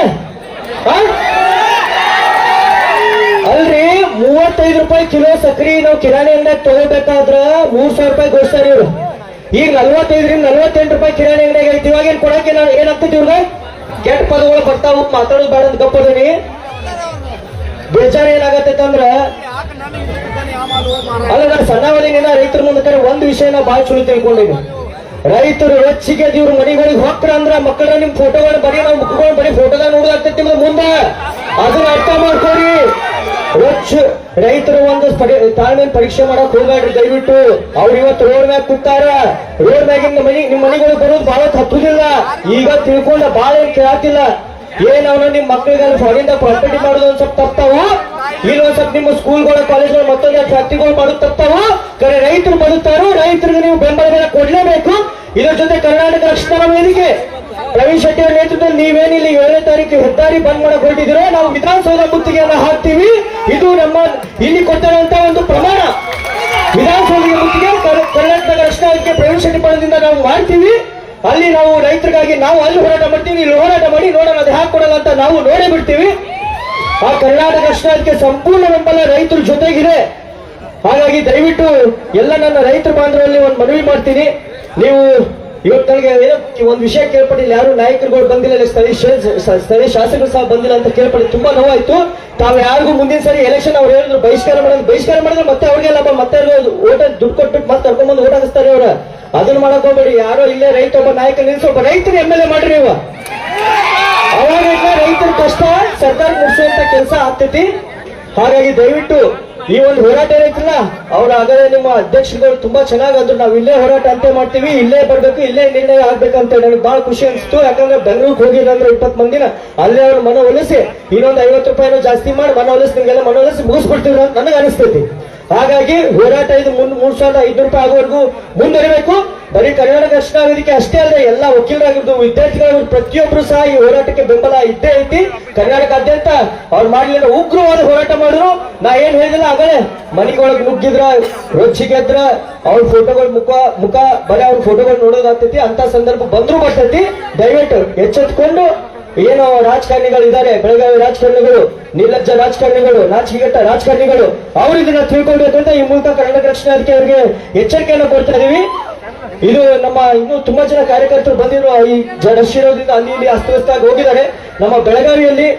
ಅಲ್ರಿ, ಮೂವತ್ತೈದು ರೂಪಾಯಿ ಕಿಲೋ ಸಕ್ರಿ ನಾವು ಕಿರಾಣಿ ಅಂಗಡಿಯಾಗ ತಗೋಬೇಕಾದ್ರ ಮೂರ್ ಸಾವಿರ ರೂಪಾಯಿ ಘೋಷಿಸ್ತಾರೆ ಇವ್ರು. ಈಗ ನಲ್ವತ್ತೈದರಿಂದ ನಲ್ವತ್ತೆಂಟು ರೂಪಾಯಿ ಕಿರಾಣಿ ಅಂಗಡಿಯಾಗ ಐತಿ ಇವಾಗ ಏನ್ ಕೊಡಕ್ಕೆ ಏನಾಗ್ತೈತಿ ಇವ್ರಿಗೆ? ಕೆಟ್ಟ ಪದಗಳು ಬರ್ತಾವ, ಮಾತಾಡೋದು ಬೇಡ ಅಂತ ಗಪ್ಪದೀನಿ ಬೇಜಾರ ಏನಾಗತ್ತೈತೆ ಅಂದ್ರ ಅಲ್ಲ ಸಣ್ಣವರಿಗಿನ ರೈತರ ಮುಂದೆ ಕರೆ ಒಂದು ವಿಷಯ ನಾವು ಭಾಳ ಚಲೋ ತಿಳ್ಕೊಂಡಿವಿ ರೈತರು ಹೆಚ್ಚಿಗೆ ಇವ್ರ ಮನೆಗಳಿಗೆ ಹೋಗ್ತಾರ ಅಂದ್ರ ಮಕ್ಕಳ ನಿಮ್ ಫೋಟೋಗಳ ಬರೀ ನಾವು ಮುಖಗಳು ಬರೀ ಫೋಟೋದಾಗ ನೋಡಾಗ್ತೈತಿ ನಿಮ್ಗೆ ಮುಂದೆ. ಅದನ್ನ ಅರ್ಥ ಮಾಡ್ಕೊರಿ. ಹೆಚ್ಚು ರೈತರು ಒಂದು ತಾಳ್ಮೆ ಪರೀಕ್ಷೆ ಮಾಡಕ್ ಹೋಗ್ಬೇಡ್ರಿ, ದಯವಿಟ್ಟು. ಅವ್ರು ಇವತ್ತು ರೋಡ್ ಮ್ಯಾಗ ಕೂತಾರ ರೋಡ್ ಮ್ಯಾಗಿಂದ ಮನಿ ನಿಮ್ ಮನೆಗಳಿಗೆ ಬರೋದು ಬಹಳ ತಪ್ಪುದಿಲ್ಲ. ಈಗ ತಿಳ್ಕೊಂಡ ಬಾಳ ಕೇಳಾತಿಲ್ಲ. ಏನ್ ಅವನು ನಿಮ್ ಮಕ್ಕಳಿಗೆ ಹೊರಗಿಂದ ಪ್ರಾಪರ್ಟಿ ಮಾಡೋದು ಒಂದ್ ಸ್ವಲ್ಪ ತಪ್ಪವ? ಇಲ್ಲಿ ಸ್ವಲ್ಪ ನಿಮ್ಮ ಸ್ಕೂಲ್ಗಳ ಕಾಲೇಜ್ಗಳು ಮತ್ತೊಂದು ಫ್ಯಾಕ್ಟ್ರಿಗಳು ಮಾಡೋದು ತಪ್ಪವ? ಕರೆ ರೈತರು ಬದುಕ್ತಾರೋ ರೈತರಿಗೆ ನೀವು ಬೆಂಬಲ ಬೆಲೆ ಕೊಡ್ಲೇಬೇಕು? ಇದ್ರ ಜೊತೆ ಕರ್ನಾಟಕ ರಕ್ಷಣಾ ವೇದಿಕೆ. ಪ್ರವೀಣ್ ಶೆಟ್ಟಿ ಅವರ ನೇತೃತ್ವದಲ್ಲಿ ನೀವೇನಿಲ್ಲ ಏಳನೇ ತಾರೀಕು ಹೆದ್ದಾರಿ ಬಂದ್ ಮಾಡಕ್ ಹೊರಟಿದ್ರೆ ನಾವು ವಿಧಾನಸೌಧ ಮುತ್ತಿಗೆಯನ್ನ ಹಾಕ್ತೀವಿ. ಇದು ನಮ್ಮ ಇಲ್ಲಿ ಕೊಟ್ಟಿರುವಂತ ಒಂದು ಪ್ರಮಾಣ. ವಿಧಾನಸೌಧ ಮುತ್ತಿಗೆ ಕರ್- ಕರ್ನಾಟಕ ರಕ್ಷಣಾ ವೇದಿಕೆ ಪ್ರವೇಶ ನಾವು ಮಾಡ್ತೀವಿ. ಅಲ್ಲಿ ನಾವು ರೈತರಿಗಾಗಿ ನಾವು ಅಲ್ಲಿ ಹೋರಾಟ ಮಾಡ್ತೀವಿ, ಇಲ್ಲಿ ಹೋರಾಟ ಮಾಡಿ ನೋಡೋಣ ಅದು ಹಾಕಿ ಕೊಡಲ್ಲ ಅಂತ ನಾವು ನೋಡೇ ಬಿಡ್ತೀವಿ. ಆ ಕರ್ನಾಟಕ ರಾಷ್ಟ್ರಕ್ಕೆ ಸಂಪೂರ್ಣ ಬೆಂಬಲ ರೈತರ ಜೊತೆಗಿದೆ. ಹಾಗಾಗಿ ದಯವಿಟ್ಟು ಎಲ್ಲ ನನ್ನ ರೈತರ ಬಾಂಧವರಲ್ಲಿ ಒಂದು ಮನವಿ ಮಾಡ್ತೀನಿ. ನೀವು ಇವತ್ತು ನನಗೆ ಒಂದು ವಿಷಯ ಕೇಳ್ಪಟ್ಟಿಲ್ಲ. ಯಾರು ನಾಯಕರುಗಳು ಬಂದಿಲ್ಲ ಸ್ಥಳೀಯ ಸ್ಥಳೀಯ ಶಾಸಕರು ಸಹ ಬಂದಿಲ್ಲ ಅಂತ ಕೇಳ್ಪಡಿ ತುಂಬಾ ನೋವಾಯ್ತು. ತಾವು ಯಾರಿಗೂ ಮುಂದಿನ ಸರಿ ಎಲೆಕ್ಷನ್ ಅವ್ರು ಹೇಳಿದ್ರು, ಬಹಿಷ್ಕಾರ ಮಾಡೋದು ಬಹಿಷ್ಕಾರ ಮಾಡಿದ್ರೆ, ಮತ್ತೆ ಅವ್ರಿಗೆ ಮತ್ತೆ ಮತ್ತೆ ಓಟ ದುಡ್ಡು ಕೊಟ್ಬಿಟ್ಟು ಮತ್ತೆ ಕರ್ಕೊಂಡ್ಬಂದು ಓಟ ಹಾಕಿಸ್ತಾರೆ ಅವ್ರ ಅದನ್ನ ಮಾಡಕ್ ಹೋಗ್ಬೇಡಿ. ಯಾರೋ ಇಲ್ಲೇ ರೈತ ಒಬ್ಬ ನಾಯಕ ನಿಲ್ಸಿ, ಒಬ್ಬ ರೈತರು ಎಂ ಎಲ್ ಎ ಮಾಡ್ರಿ ನೀವು. ಅವಾಗ ರೈತರ ಕಷ್ಟ, ಸರ್ಕಾರ ಮುಗಿಸುವಂತ ಕೆಲಸ ಆಗ್ತೈತಿ. ಹಾಗಾಗಿ ದಯವಿಟ್ಟು ಈ ಒಂದು ಹೋರಾಟ ಏನೈತಿಲ್ಲ ಅವ್ರ ಆಗಲೇ ನಿಮ್ಮ ಅಧ್ಯಕ್ಷರುಗಳು ತುಂಬಾ ಚೆನ್ನಾಗಿ ಅಂದ್ರು ನಾವು ಇಲ್ಲೇ ಹೋರಾಟ ಅಂತೆ ಮಾಡ್ತೀವಿ, ಇಲ್ಲೇ ಬರ್ಬೇಕು, ಇಲ್ಲೇ ನಿರ್ಣಯ ಆಗ್ಬೇಕಂತ ನನಗೆ ಬಹಳ ಖುಷಿ ಅನಿಸ್ತು. ಯಾಕಂದ್ರೆ ಬೆಂಗಳೂರಿಗೆ ಹೋಗಿದ್ರೆ ಇಪ್ಪತ್ ಮಂದಿನ, ಅಲ್ಲೇ ಅವ್ರ ಮನವೊಲಿಸಿ ಇನ್ನೊಂದು ಐವತ್ತು ರೂಪಾಯಿನೂ ಜಾಸ್ತಿ ಮಾಡಿ ಮನವೊಲಿಸಿ, ನಿಮ್ಗೆಲ್ಲ ಮನವೊಲಿಸಿ ಮುಗಿಸ್ಬಿಡ್ತೀವಿ ಅಂತ ನನಗೆ ಅನಿಸ್ತೈತಿ. ಹಾಗಾಗಿ ಹೋರಾಟ ಇದು ಮುಂದ್ ಮೂರ್ ಸಾವಿರದ ಐದ್ನೂರು ರೂಪಾಯಿ ಆಗುವವರೆಗೂ ಮುಂದುವರಿಬೇಕು ಬರೀ ಕರ್ನಾಟಕ ರಕ್ಷಣಾ ವೇದಿಕೆ ಅಷ್ಟೇ ಅಲ್ಲದೆ ಎಲ್ಲ ವಕೀಲರಾಗಿದ್ದು ವಿದ್ಯಾರ್ಥಿಗಳಾಗಿದ್ದು ಪ್ರತಿಯೊಬ್ಬರು ಸಹ ಈ ಹೋರಾಟಕ್ಕೆ ಬೆಂಬಲ ಇದ್ದೇ ಐತಿ. ಕರ್ನಾಟಕಾದ್ಯಂತ ಅವ್ರು ಮಾಡಲಿಲ್ಲ ಉಗ್ರವಾದ ಹೋರಾಟ ಮಾಡಿದ್ರು. ನಾ ಏನ್ ಹೇಳಿದಿಲ್ಲ ಆಗಲೇ ಮನೆಗೊಳಗೆ ನುಗ್ಗಿದ್ರ ರೊಚ್ಚಿಗೆದ್ರ ಅವ್ರ ಫೋಟೋಗಳ ಮುಖ ಮುಖ, ಬರೀ ಅವ್ರ ಫೋಟೋಗಳು ನೋಡೋದಾಗ್ತೈತಿ ಅಂತ ಸಂದರ್ಭ ಬಂದ್ರು ಬರ್ತೈತಿ. ದಯವಿಟ್ಟು ಎಚ್ಚೆತ್ಕೊಂಡು ಏನು ರಾಜಕಾರಣಿಗಳು ಇದ್ದಾರೆ ಬೆಳಗಾವಿ ರಾಜಕಾರಣಿಗಳು ನಿರ್ಲಜ್ಜ ರಾಜಕಾರಣಿಗಳು ನಾಚಿಕೆಟ್ಟ ರಾಜಕಾರಣಿಗಳು ಅವರು ಇದನ್ನ ತಿಳ್ಕೊಳ್ಬೇಕು ಅಂತ ಈ ಮೂಲಕ ಕನ್ನಡ ರಕ್ಷಣಾ ಅದಕ್ಕೆ ಅವರಿಗೆ ಎಚ್ಚರಿಕೆಯನ್ನು ಕೊಡ್ತಾ ಇದೀವಿ. ಇದು ನಮ್ಮ ಇನ್ನು ತುಂಬಾ ಜನ ಕಾರ್ಯಕರ್ತರು ಬಂದಿರೋ ಈ ಜನಶಿರೋದಿಂದ ಅಲ್ಲಿ ಇಲ್ಲಿ ಅಸ್ತವ್ಯಸ್ತ ಆಗಿ ಹೋಗಿದ್ದಾರೆ. ನಮ್ಮ ಬೆಳಗಾವಿಯಲ್ಲಿ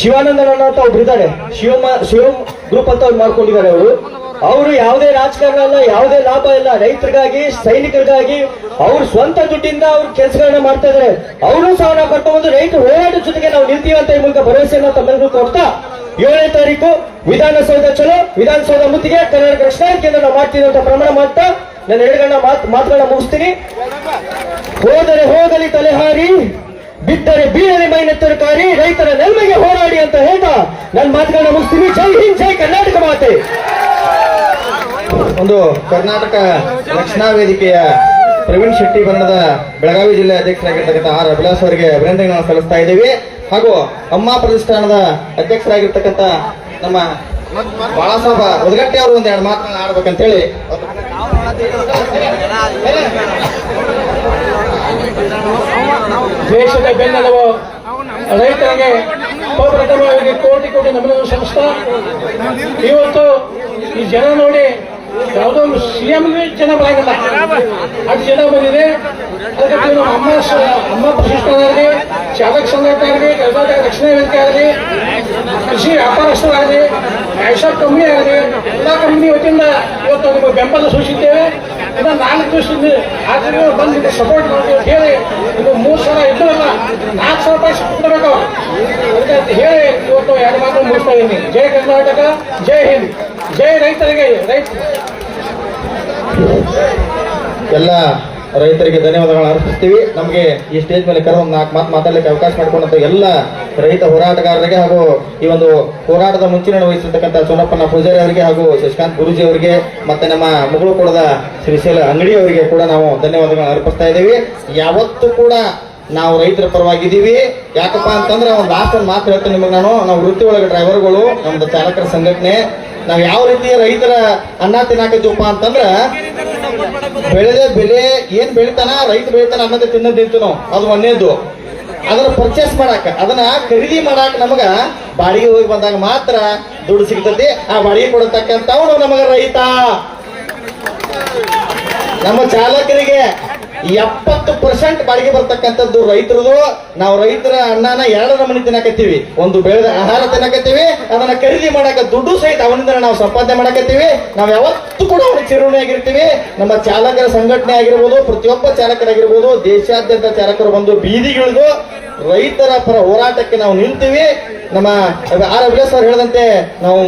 ಶಿವಾನಂದನ ಅಂತ ಒಬ್ರು ಇದ್ದಾರೆ ಶಿವಮ ಶಿವಮ್ ಗ್ರೂಪ್ ಅಂತ ಅವ್ರು ಮಾಡ್ಕೊಂಡಿದ್ದಾರೆ ಅವರು. ಅವರು ಯಾವುದೇ ರಾಜಕಾರಣ ಅಲ್ಲ, ಯಾವುದೇ ಲಾಭ ಇಲ್ಲ. ರೈತರಿಗಾಗಿ, ಸೈನಿಕರಿಗಾಗಿ ಅವ್ರ ಸ್ವಂತ ದುಡ್ಡಿಂದ ಅವ್ರ ಕೆಲಸಗಳನ್ನ ಮಾಡ್ತಾ ಇದ್ದಾರೆ ಅವರು ಸಹ ನಾವು ಕರ್ಕೊಂಡ್ಬಂದು ರೈತರು ಹೋರಾಟದ ಜೊತೆಗೆ ನಾವು ನಿಲ್ತೀವಿ ಅಂತ ಈ ಮೂಲಕ ಭರವಸೆಯನ್ನ ತಮ್ಮೆಲ್ಲರಿಗೂ ಕೊಡ್ತಾ, ಏಳನೇ ತಾರೀಕು ವಿಧಾನಸೌಧ ಚಲೋ, ವಿಧಾನಸೌಧ ಮುತ್ತಿಗೆ ಕನ್ನಡ ರಕ್ಷಣಾ ಕೇಂದ್ರ ನಾವು ಮಾಡ್ತೀವಿ ಅಂತ ಪ್ರಮಾಣ ಮಾಡ್ತಾ ನಾನು ಎರಡುಗಳನ್ನ ಮಾತು, ಮಾತುಗಳನ್ನ ಮುಗಿಸ್ತೀನಿ. ಹೋದರೆ ಹೋಗಲಿ ತಲೆಹಾರಿ ಬಿದ್ದರೆ ಬೀಳಲಿ ಮೈನೆ ತರಕಾರಿ ರೈತರ ನೆಲ್ಮೆಗೆ ಹೋರಾಡಿ ಅಂತ ಹೇಳ್ತಾ ನನ್ನ ಮಾತುಗಳನ್ನ ಮುಗಿಸ್ತೀನಿ. ಜೈ ಹಿಂದ್, ಜೈ ಕರ್ನಾಟಕ ಮಾತೆ. ಒಂದು ಕರ್ನಾಟಕ ರಕ್ಷಣಾ ವೇದಿಕೆಯ ಪ್ರವೀಣ್ ಶೆಟ್ಟಿ ಬಣ್ಣದ ಬೆಳಗಾವಿ ಜಿಲ್ಲೆ ಅಧ್ಯಕ್ಷರಾಗಿರ್ತಕ್ಕಂಥ ಆರ್ ಅಭಿಲಾಸ್ ಅವರಿಗೆ ಅಭಿನಂದನೆಗಳನ್ನು ಸಲ್ಲಿಸ್ತಾ ಇದ್ದೀವಿ. ಹಾಗೂ ಅಮ್ಮ ಪ್ರತಿಷ್ಠಾನದ ಅಧ್ಯಕ್ಷರಾಗಿರ್ತಕ್ಕಂಥ ನಮ್ಮ ಬಾಳಾಸಾಹೇಬ ಉದ್ಗಟ್ಟೆ ಅವರು ಒಂದ್ ಎರಡು ಮಾತುಗಳನ್ನ ಆಡ್ಬೇಕಂತೇಳಿ. ದೇಶದ ಬೆನ್ನೆಲುಬು ರೈತರಿಗೆ ಪ್ರಥಮವಾಗಿ ಕೋಟಿ ಕೋಟಿ ನಮನ ಸಂಸ್ಥೆ. ಇವತ್ತು ಈ ಜನ ನೋಡಿ ಯಾವುದೋ ಒಂದು ಸಿಎಂ ಜನ ಅದು ಅಷ್ಟು ಜನ ಬಂದಿದೆ. ಅದಕ್ಕೆ ನಾವು ಅಮ್ಮ ಅಮ್ಮ ಪ್ರಶಿಷ್ಟರಾಗಲಿ ಚಾಲಕ ಸಂಘಟನೆ ಆಗಲಿ ಕರ್ನಾಟಕ ರಕ್ಷಣಾ ವೇದಿಕೆ ಆಗಲಿ ಕೃಷಿ ವ್ಯಾಪಾರಸ್ಥರಾಗಲಿ ಐಶಾಪ್ ಕಂಪ್ನಿ ಆಗಲಿ ಎಲ್ಲ ಕಂಪ್ನಿ ವತಿಯಿಂದ ಇವತ್ತು ಬೆಂಬಲ ಸೂಚಿಸಿದ್ದೇವೆ ಇನ್ನು ನಾಲ್ಕು ದಿವಸದಿಂದ ಆ ಬಂದು ನಿಮಗೆ ಸಪೋರ್ಟ್ ಮಾಡ್ತೀವಿ ಅಂತ ಹೇಳಿ, ಇದು ಮೂರು ಸಾವಿರ ಇದ್ದವಲ್ಲ ನಾಲ್ಕು ಸಾವಿರ ರೂಪಾಯಿ ಕೊಡಬೇಕು ಅಂತ ಹೇಳಿ ಇವತ್ತು ಎರಡು ಮಾತು ಮುಗಿಸ್ತಾ ಇದ್ದೀನಿ ಜೈ ಕರ್ನಾಟಕ, ಜೈ ಹಿಂದ್. ಜೈ ರೈತರಿಗೆ, ರೈತ ಎಲ್ಲ ರೈತರಿಗೆ ಧನ್ಯವಾದಗಳನ್ನು ಅರ್ಪಿಸ್ತೀವಿ. ನಮಗೆ ಈ ಸ್ಟೇಜ್ ಮೇಲೆ ಕರೆದು ಒಂದು ನಾಲ್ಕು ಮಾತು ಮಾತಾಡಲಿಕ್ಕೆ ಅವಕಾಶ ಮಾಡಿಕೊಂಡಂತ ಎಲ್ಲ ರೈತ ಹೋರಾಟಗಾರರಿಗೆ ಹಾಗೂ ಈ ಒಂದು ಹೋರಾಟದ ಮುಂಚಿನ ವಹಿಸಿರ್ತಕ್ಕಂಥ ಸೋನಪ್ಪನ ಪೂಜಾರಿ ಅವರಿಗೆ ಹಾಗೂ ಶಶಿಕಾಂತ್ ಗುರುಜಿ ಅವರಿಗೆ ಮತ್ತೆ ನಮ್ಮ ಮುಗಳು ಶ್ರೀ ಶ್ರೀಶೈಲ ಅಂಗಡಿ ಅವರಿಗೆ ಕೂಡ ನಾವು ಧನ್ಯವಾದಗಳನ್ನು ಅರ್ಪಿಸ್ತಾ ಇದ್ದೀವಿ. ಯಾವತ್ತೂ ಕೂಡ ನಾವು ರೈತರ ಪರವಾಗಿದ್ದೀವಿ. ಯಾಕಪ್ಪ ಅಂತಂದ್ರೆ ಒಂದು ಒಂದು ಮಾತು ಹೇಳ್ತೇನೆ ನಿಮಗೆ ನಾನು. ನಾವು ವೃತ್ತಿ ಒಳಗೆ ಡ್ರೈವರ್ಗಳು ನಮ್ದು ಚಾಲಕರ ಸಂಘಟನೆ ನಾವು ಯಾವ ರೀತಿ ರೈತರ ಅನ್ನ ತಿನ್ನಾಕತ್ತೀವಪ್ಪ ಅಂತಂದ್ರೆ ಬೆಳೆದ ಬೆಲೆ ಏನ್ ಬೆಳಿತಾನ, ರೈತ ಬೆಳಿತಾನ ಅನ್ನೋದೇ ತಿನ್ನದ್ ನಿಂತು ನಾವು. ಅದು ಒಂದೇದು ಅದನ್ನ ಪರ್ಚೇಸ್ ಮಾಡಾಕ, ಅದನ್ನ ಖರೀದಿ ಮಾಡಾಕ ನಮಗ ಬಾಡಿಗೆ ಹೋಗಿ ಬಂದಾಗ ಮಾತ್ರ ದುಡ್ಡು ಸಿಗ್ತತಿ. ಆ ಬಾಡಿಗೆ ಕೊಡತಕ್ಕಂಥವನು ನಮಗ ರೈತ. ನಮ್ಮ ಚಾಲಕರಿಗೆ ಎಪ್ಪತ್ತು ಪರ್ಸೆಂಟ್ ಬಾಡಿಗೆ ಬರ್ತಕ್ಕಂಥದ್ದು ರೈತರದು. ನಾವು ರೈತರ ಅನ್ನನ ಎರಡು ಮನೆ ತಿನ್ನಕತ್ತೀವಿ. ಒಂದು ಬೆಳೆದ ಆಹಾರ ತಿನ್ನಕತ್ತೀವಿ. ಅದನ್ನ ಖರೀದಿ ಮಾಡಕ ದುಡ್ಡು ಸಹಿತ ಅವನಿಂದ ನಾವು ಸಂಪಾದನೆ ಮಾಡಕತ್ತೀವಿ. ನಾವು ಯಾವತ್ತೂ ಕೂಡ ಅವನಿಗೆ ಚಿರುಣಿಯಾಗಿರ್ತೀವಿ ನಮ್ಮ ಚಾಲಕರ ಸಂಘಟನೆ ಆಗಿರ್ಬೋದು, ಪ್ರತಿಯೊಬ್ಬ ಚಾಲಕರಾಗಿರ್ಬೋದು, ದೇಶಾದ್ಯಂತ ಚಾಲಕರು ಬಂದು ಬೀದಿಗಿಳಿದು ರೈತರ ಪರ ಹೋರಾಟಕ್ಕೆ ನಾವು ನಿಲ್ತೀವಿ ನಮ್ಮ ಆರ್ ಸರ್ ಹೇಳಿದಂತೆ ನಾವು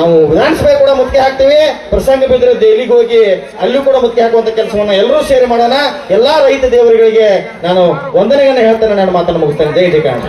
ನಾವು ವಿಧಾನಸಭೆ ಕೂಡ ಮುತ್ತಿಗೆ ಹಾಕ್ತೀವಿ. ಪ್ರಸಂಗ ಬಿದ್ದರೆ ದೆಹಲಿಗೆ ಹೋಗಿ ಅಲ್ಲೂ ಕೂಡ ಮುತ್ತಿಗೆ ಹಾಕುವಂತ ಕೆಲಸವನ್ನು ಎಲ್ಲರೂ ಸೇರಿ ಮಾಡೋಣ. ಎಲ್ಲಾ ರೈತ ದೇವರುಗಳಿಗೆ ನಾನು ವಂದನೆಯನ್ನು ಹೇಳ್ತೇನೆ. ನಾನು ಮಾತನ್ನು ಮುಗಿಸ್ತೇನೆ. ಜೈ ಜಯ ಕಾರಣ